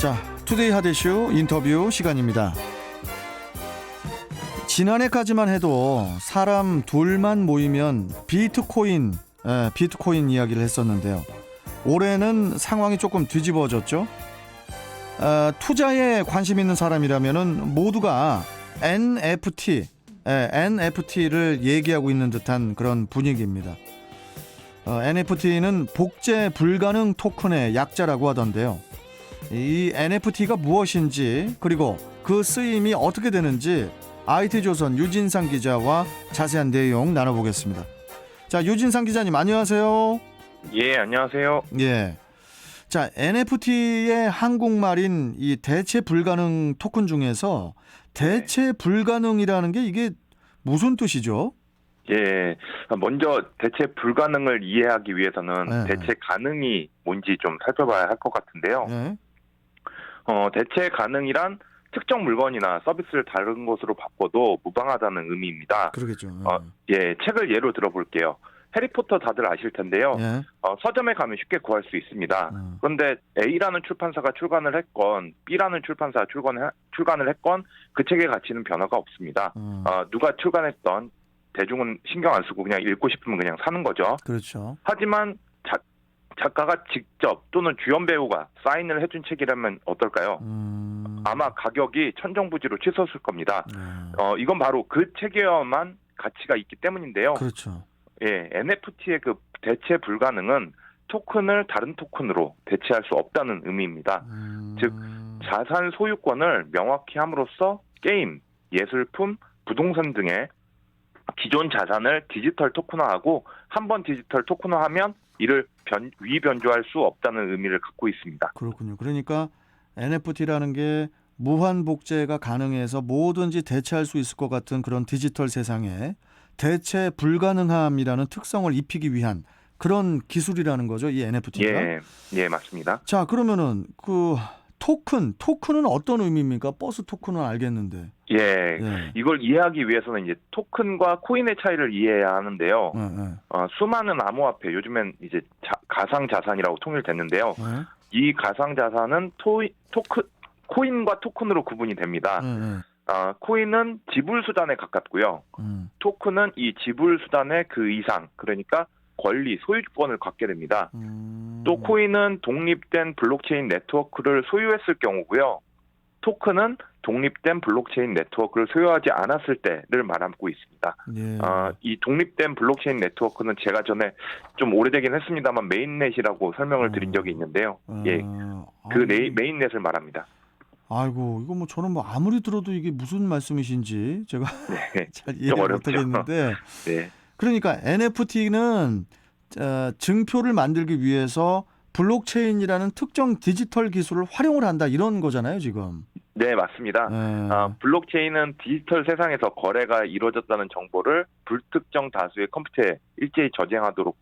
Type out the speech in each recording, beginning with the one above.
자, 투데이 하대쇼 인터뷰 시간입니다. 지난해까지만 해도 사람 둘만 모이면 비트코인, 예, 비트코인 이야기를 했었는데요. 올해는 상황이 조금 뒤집어졌죠. 아, 투자에 관심 있는 사람이라면은 모두가 NFT, 예, NFT를 얘기하고 있는 듯한 그런 분위기입니다. 어, NFT는 복제 불가능 토큰의 약자라고 하던데요. 이 NFT가 무엇인지 그리고 그 쓰임이 어떻게 되는지 IT조선 유진상 기자와 자세한 내용 나눠보겠습니다. 자, 유진상 기자님 안녕하세요. 예, 안녕하세요. 예. 자, NFT의 한국말인 이 대체 불가능 토큰 중에서 대체 불가능이라는 게 이게 무슨 뜻이죠? 예, 먼저 대체 불가능을 이해하기 위해서는 네. 대체 가능이 뭔지 좀 살펴봐야 할 것 같은데요. 예. 어, 대체 가능이란 특정 물건이나 서비스를 다른 것으로 바꿔도 무방하다는 의미입니다. 그러겠죠. 어, 예, 책을 예로 들어볼게요. 해리포터 다들 아실 텐데요. 예. 어, 서점에 가면 쉽게 구할 수 있습니다. 음. 그런데 A라는 출판사가 출간을 했건 B라는 출판사가 출간을, 출간을 했건 그 책의 가치는 변화가 없습니다. 음. 어, 누가 출간했던 대중은 신경 안 쓰고 그냥 읽고 싶으면 그냥 사는 거죠. 그렇죠. 하지만 자, 작가가 직접 또는 주연 배우가 사인을 해준 책이라면 어떨까요? 음. 아마 가격이 천정부지로 치솟을 겁니다. 예. 어, 이건 바로 그 책에만 가치가 있기 때문인데요. 그렇죠. 예, NFT의 그 대체 불가능은 토큰을 다른 토큰으로 대체할 수 없다는 의미입니다. 음. 즉, 자산 소유권을 명확히 함으로써 게임, 예술품, 부동산 등의 기존 자산을 디지털 토큰화하고 한 번 디지털 토큰화하면 이를 변, 위변조할 수 없다는 의미를 갖고 있습니다. 그렇군요. 그러니까 NFT라는 게 무한 복제가 가능해서 뭐든지 대체할 수 있을 것 같은 그런 디지털 세상에 대체 불가능함이라는 특성을 입히기 위한 그런 기술이라는 거죠. 이 NFT가. 예, 예, 맞습니다. 자, 그러면은 그 토큰, 토큰은 어떤 의미입니까? 버스 토큰은 알겠는데. 예, 예. 이걸 이해하기 위해서는 이제 토큰과 코인의 차이를 이해해야 하는데요. 예, 예. 어, 수많은 암호화폐, 요즘엔 이제 자- 가상 자산이라고 통일됐는데요. 예. 이 가상 자산은 토이, 토큰, 코인과 토큰으로 구분이 됩니다. 예, 예. 아, 코인은 지불 수단에 가깝고요. 음, 토큰은 이 지불 수단의 그 이상, 그러니까 권리, 소유권을 갖게 됩니다. 음. 또 코인은 독립된 블록체인 네트워크를 소유했을 경우고요. 토큰은 독립된 블록체인 네트워크를 소유하지 않았을 때를 말하고 있습니다. 예. 아, 이 독립된 블록체인 네트워크는 제가 전에 좀 오래되긴 했습니다만 메인넷이라고 설명을 드린 적이 있는데요. 예, 아, 그 네이- 메인넷을 말합니다. 아이고, 이거 뭐 저는 뭐 아무리 들어도 이게 무슨 말씀이신지 제가 네, 잘 어렵죠. 못하겠는데 네, 그러니까 NFT는 어, 증표를 만들기 위해서 블록체인이라는 특정 디지털 기술을 활용을 한다 이런 거잖아요 지금. 네 맞습니다. 예. 아, 블록체인은 디지털 세상에서 거래가 이루어졌다는 정보를 불특정 다수의 컴퓨터에 일제히 저장하도록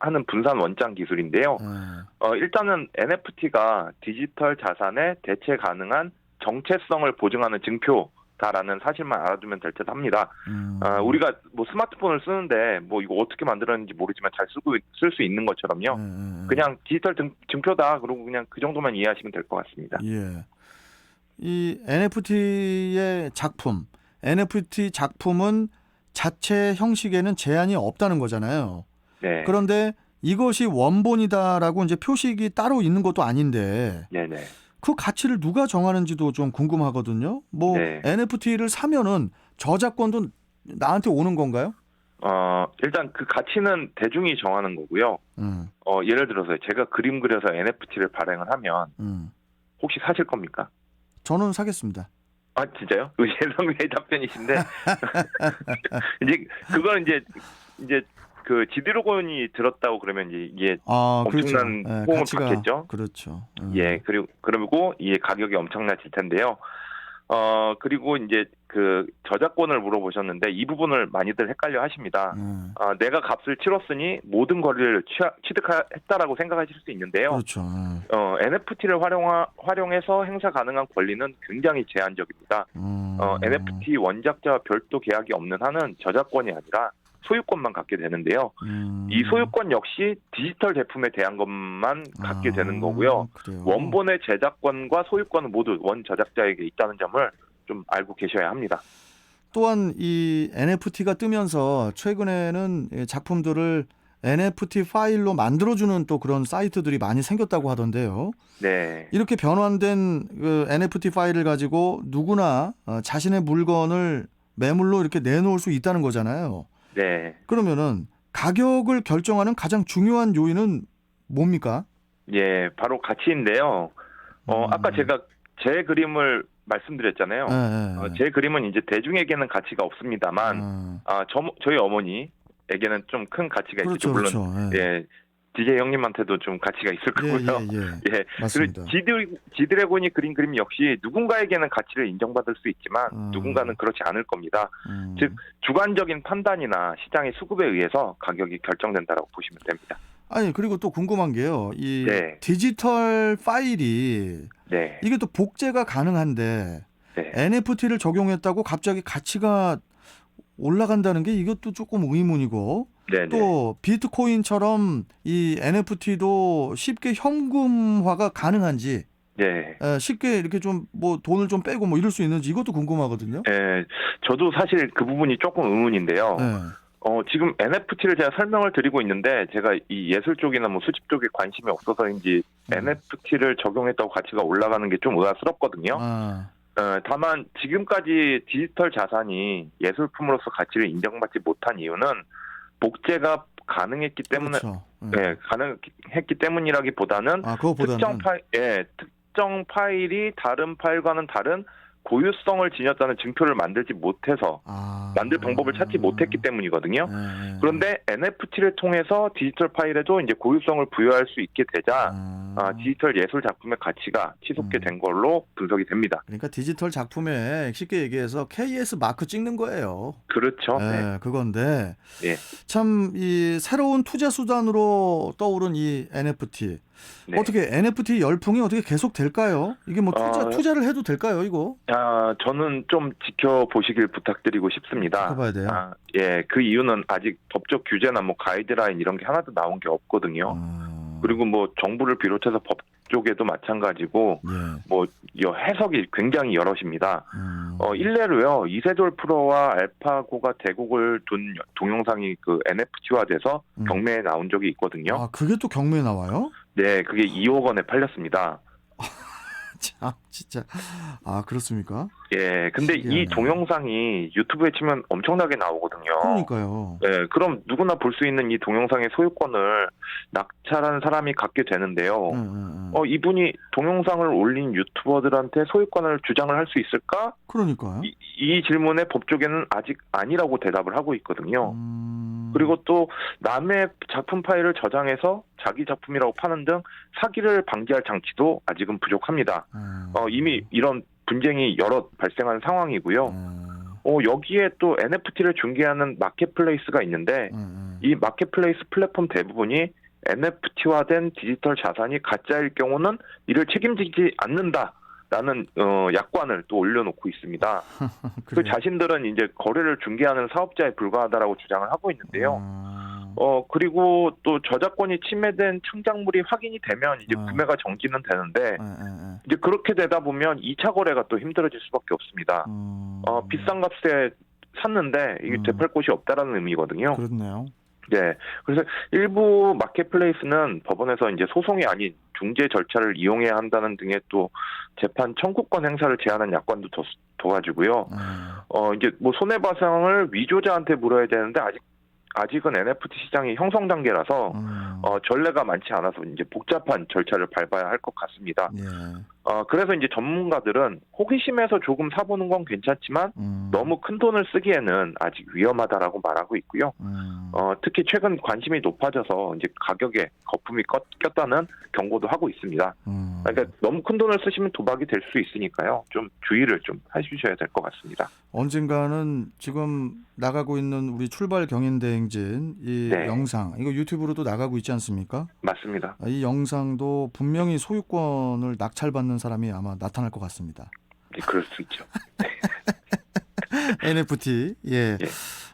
하는 분산 원장 기술인데요. 예. 어, 일단은 NFT가 디지털 자산의 대체 가능한 정체성을 보증하는 증표 다라는 사실만 알아두면 될 듯 합니다. 음. 아, 우리가 뭐 스마트폰을 쓰는데 뭐 이거 어떻게 만들었는지 모르지만 잘 쓰고 쓸 수 있는 것처럼요. 예, 예, 예. 그냥 디지털 증, 증표다. 그러고 그냥 그 정도만 이해하시면 될 것 같습니다. 예. 이 NFT의 작품, NFT 작품은 자체 형식에는 제한이 없다는 거잖아요. 네. 그런데 이것이 원본이다라고 이제 표식이 따로 있는 것도 아닌데 네네. 그 가치를 누가 정하는지도 좀 궁금하거든요. 뭐 네. NFT를 사면은 저작권도 나한테 오는 건가요? 어, 일단 그 가치는 대중이 정하는 거고요. 음, 어, 예를 들어서 제가 그림 그려서 NFT를 발행을 하면 음. 혹시 사실 겁니까? 저는 사겠습니다. 아, 진짜요? 예상의 답변이신데. 이제, 그거는 이제, 이제, 그, 지드로건이 들었다고 그러면 이제 이게, 아, 엄청난 그렇죠. 예, 호응을 가치가 받겠죠? 그렇죠. 음. 예, 그리고, 그리고 이 가격이 엄청나질 텐데요. 어, 그리고 이제 그 저작권을 물어보셨는데 이 부분을 많이들 헷갈려 하십니다. 음, 아, 내가 값을 치렀으니 모든 거리를 취하, 취득했다라고 생각하실 수 있는데요. 그렇죠. 음. 어, NFT를 활용하, 활용해서 행사 가능한 권리는 굉장히 제한적입니다. 음. 어, NFT 원작자와 별도 계약이 없는 한은 저작권이 아니라 소유권만 갖게 되는데요. 음. 이 소유권 역시 디지털 제품에 대한 것만 갖게 아, 되는 거고요. 그래요. 원본의 제작권과 소유권은 모두 원 저작자에게 있다는 점을 좀 알고 계셔야 합니다. 또한 이 NFT가 뜨면서 최근에는 이 작품들을 NFT 파일로 만들어주는 또 그런 사이트들이 많이 생겼다고 하던데요. 네. 이렇게 변환된 그 NFT 파일을 가지고 누구나 어, 자신의 물건을 매물로 이렇게 내놓을 수 있다는 거잖아요. 네. 그러면은 가격을 결정하는 가장 중요한 요인은 뭡니까? 예, 바로 가치인데요. 어, 음. 아까 제가 제 그림을 말씀드렸잖아요. 예, 예, 어, 예. 제 그림은 이제 대중에게는 가치가 없습니다만, 아, 아, 저, 저희 어머니에게는 좀 큰 가치가 있죠. 그렇죠, 물론, 그렇죠. 예. 예, DJ 형님한테도 좀 가치가 있을 예, 거고요. 예, 예. 예, 맞습니다. 그리고 지드, 지드 래곤이 그린 그림 역시 누군가에게는 가치를 인정받을 수 있지만 음. 누군가는 그렇지 않을 겁니다. 음. 즉, 주관적인 판단이나 시장의 수급에 의해서 가격이 결정된다라고 보시면 됩니다. 아니 그리고 또 궁금한 게요. 이 네. 디지털 파일이 네, 이게 또 복제가 가능한데 네. NFT를 적용했다고 갑자기 가치가 올라간다는 게 이것도 조금 의문이고 네, 네. 또 비트코인처럼 이 NFT도 쉽게 현금화가 가능한지 네. 에, 쉽게 이렇게 좀 뭐 돈을 좀 빼고 뭐 이럴 수 있는지 이것도 궁금하거든요. 예, 저도 사실 그 부분이 조금 의문인데요. 네. 어, 지금 NFT를 제가 설명을 드리고 있는데 제가 이 예술 쪽이나 뭐 수집 쪽에 관심이 없어서인지 음. NFT를 적용했다고 가치가 올라가는 게좀 의아스럽거든요. 아, 어, 다만 지금까지 디지털 자산이 예술품으로서 가치를 인정받지 못한 이유는 복제가 가능했기 때문에 그렇죠. 예. 네, 가능했기 때문이라기보다는 아 특정 파일, 예, 특정 파일이 다른 파일과는 다른 고유성을 지녔다는 증표를 만들지 못해서 아, 만들 방법을 찾지 못했기 때문이거든요. 예, 예. 그런데 NFT를 통해서 디지털 파일에도 이제 고유성을 부여할 수 있게 되자 아, 아, 디지털 예술 작품의 가치가 치솟게 음. 된 걸로 분석이 됩니다. 그러니까 디지털 작품에 쉽게 얘기해서 KS 마크 찍는 거예요. 그렇죠. 네. 네, 그건데 예. 참이 새로운 투자 수단으로 떠오른 이 NFT 네. 어떻게 NFT 열풍이 어떻게 계속 될까요? 이게 뭐 투자 어, 투자를 해도 될까요? 이거 아, 저는 좀 지켜보시길 부탁드리고 싶습니다. 해봐야 돼요. 아, 예, 그 이유는 아직 법적 규제나 뭐 가이드라인 이런 게 하나도 나온 게 없거든요. 아, 그리고 뭐 정부를 비롯해서 법 쪽에도 마찬가지고 예, 뭐 여- 해석이 굉장히 여럿입니다. 음, 어, 일례로요 이세돌 프로와 알파고가 대국을 둔 동영상이 그 NFT화돼서 음. 경매에 나온 적이 있거든요. 아 그게 또 경매에 나와요? 네, 그게 2억 원에 팔렸습니다. 참 진짜 아 그렇습니까? 예, 근데 이 신기하네. 동영상이 유튜브에 치면 엄청나게 나오거든요. 그러니까요. 네, 그럼 누구나 볼 수 있는 이 동영상의 소유권을 낙찰한 사람이 갖게 되는데요. 응, 응, 응. 어, 이분이 동영상을 올린 유튜버들한테 소유권을 주장을 할 수 있을까? 그러니까요. 이, 이 질문에 법조계는 아직 아니라고 대답을 하고 있거든요. 음, 그리고 또 남의 작품 파일을 저장해서 자기 작품이라고 파는 등 사기를 방지할 장치도 아직은 부족합니다. 음, 어, 이미 이런 분쟁이 여러 발생한 상황이고요. 음, 어, 여기에 또 NFT를 중개하는 마켓플레이스가 있는데 음, 음. 이 마켓플레이스 플랫폼 대부분이 NFT화된 디지털 자산이 가짜일 경우는 이를 책임지지 않는다 라는 어, 약관을 또 올려놓고 있습니다. 그. 자신들은 이제 거래를 중개하는 사업자에 불과하다라고 주장을 하고 있는데요. 음, 어 그리고 또 저작권이 침해된 창작물이 확인이 되면 이제 아. 구매가 정지는 되는데 예. 이제 그렇게 되다 보면 2차 거래가 또 힘들어질 수밖에 없습니다. 음, 어 비싼 값에 샀는데 이게 음. 되팔 곳이 없다라는 의미거든요. 그렇네요. 네. 그래서 일부 마켓플레이스는 법원에서 이제 소송이 아닌 중재 절차를 이용해야 한다는 등의 또 재판 청구권 행사를 제한한 약관도 더, 둬가지고요. 예. 어, 이제 뭐 손해배상을 위조자한테 물어야 되는데 아직, 아직은 NFT 시장이 형성 단계라서 음, 어, 전례가 많지 않아서 이제 복잡한 절차를 밟아야 할 것 같습니다. 예. 어, 그래서 이제 전문가들은 호기심에서 조금 사보는 건 괜찮지만 음, 너무 큰 돈을 쓰기에는 아직 위험하다라고 말하고 있고요. 음, 어, 특히 최근 관심이 높아져서 이제 가격에 거품이 꼈, 꼈다는 경고도 하고 있습니다. 음. 그러니까 너무 큰 돈을 쓰시면 도박이 될 수 있으니까요. 좀 주의를 좀 해주셔야 될 것 같습니다. 언젠가는 지금 나가고 있는 우리 출발 경인대행진 이 네. 영상 이거 유튜브로도 나가고 있지 않습니까? 맞습니다. 아, 이 영상도 분명히 소유권을 낙찰받 는 사람이 아마 나타날 것 같습니다. 네, 그럴 수 있죠. NFT 예. 예.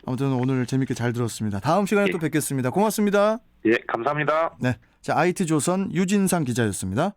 아무튼 오늘 재밌게 잘 들었습니다. 다음 시간에 예. 또 뵙겠습니다. 고맙습니다. 예, 감사합니다. 네. 자, IT 조선 유진상 기자였습니다.